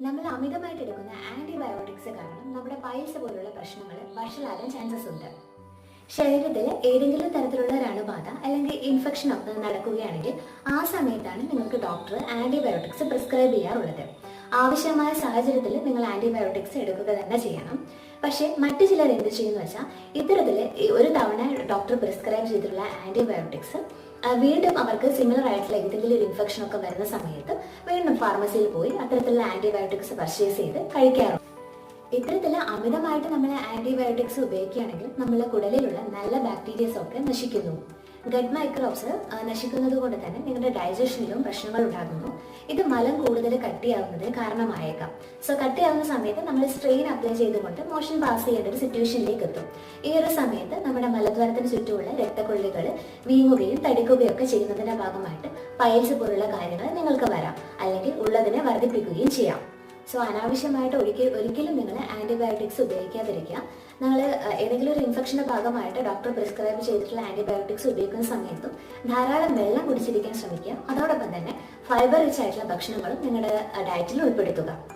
നമ്മൾ അമിതമായിട്ട് എടുക്കുന്ന ആന്റിബയോട്ടിക്സ് കാരണം നമ്മുടെ പൈൽസ് പോലുള്ള പ്രശ്നങ്ങൾ വഷളാകാൻ ചാൻസസ് ഉണ്ട്. ശരീരത്തിൽ ഏതെങ്കിലും തരത്തിലുള്ള ഒരു അണുബാധ അല്ലെങ്കിൽ ഇൻഫെക്ഷൻ ഒക്കെ നടക്കുകയാണെങ്കിൽ ആ സമയത്താണ് നിങ്ങൾക്ക് ഡോക്ടർ ആന്റിബയോട്ടിക്സ് പ്രിസ്ക്രൈബ് ചെയ്യാറുള്ളത്. ആവശ്യമായ സാഹചര്യത്തിൽ നിങ്ങൾ ആന്റിബയോട്ടിക്സ് എടുക്കുക തന്നെ ചെയ്യണം. പക്ഷേ മറ്റു ചിലർ എന്ത് ചെയ്യുന്നു വെച്ചാൽ ഇത്തരത്തിൽ ഒരു തവണ ഡോക്ടർ പ്രിസ്ക്രൈബ് ചെയ്തിട്ടുള്ള ആന്റിബയോട്ടിക്സ് വീണ്ടും അവർക്ക് സിമിലർ ആയിട്ടുള്ള ഏതെങ്കിലും ഒരു ഇൻഫെക്ഷൻ ഒക്കെ വരുന്ന സമയത്ത് വീണ്ടും ഫാർമസിയിൽ പോയി അത്തരത്തിലുള്ള ആന്റിബയോട്ടിക്സ് പർച്ചേസ് ചെയ്ത് കഴിക്കാറുണ്ട്. ഇത്തരത്തിൽ അമിതമായിട്ട് നമ്മൾ ആന്റിബയോട്ടിക്സ് ഉപയോഗിക്കുകയാണെങ്കിൽ നമ്മളെ കുടലിലുള്ള നല്ല ബാക്ടീരിയസ് ഒക്കെ നശിക്കുന്നു. ഗഡ് മൈക്രോബ്സ് നശിക്കുന്നത് കൊണ്ട് തന്നെ നിങ്ങളുടെ ഡൈജഷനിലും പ്രശ്നങ്ങൾ ഉണ്ടാകുന്നു. ഇത് മലം കൂടുതൽ കട്ടിയാവുന്നതിന് കാരണമായേക്കാം. സോ കട്ടിയാവുന്ന സമയത്ത് നമ്മൾ സ്ട്രെയിൻ അപ്ലൈ ചെയ്തുകൊണ്ട് മോഷൻ പാസ് ചെയ്യേണ്ട ഒരു സിറ്റുവേഷനിലേക്ക് എത്തും. ഈ ഒരു സമയത്ത് നമ്മുടെ മലദ്വാരത്തിന് ചുറ്റുമുള്ള രക്തക്കൊള്ളികൾ വീങ്ങുകയും തടിക്കുകയും ഒക്കെ ചെയ്യുന്നതിന്റെ ഭാഗമായിട്ട് പയൽസ് പോലുള്ള കാര്യങ്ങൾ നിങ്ങൾക്ക് വരാം. അല്ലെങ്കിൽ ഉള്ളതിനെ വർദ്ധിപ്പിക്കുകയും ചെയ്യാം. സോ അനാവശ്യമായിട്ട് ഒരിക്കൽ ഒരിക്കലും നിങ്ങൾ ആന്റിബയോട്ടിക്സ് ഉപയോഗിക്കാതിരിക്കുക. നിങ്ങൾ ഏതെങ്കിലും ഒരു ഇൻഫെക്ഷന്റെ ഭാഗമായിട്ട് ഡോക്ടർ പ്രിസ്ക്രൈബ് ചെയ്തിട്ടുള്ള ആന്റിബയോട്ടിക്സ് ഉപയോഗിക്കുന്ന സമയത്തും ധാരാളം വെള്ളം കുടിച്ചിരിക്കാൻ ശ്രമിക്കുക. അതോടൊപ്പം തന്നെ ഫൈബർ റിച്ച് ആയിട്ടുള്ള ഭക്ഷണങ്ങളും നിങ്ങളുടെ ഡയറ്റിൽ ഉൾപ്പെടുത്തുക.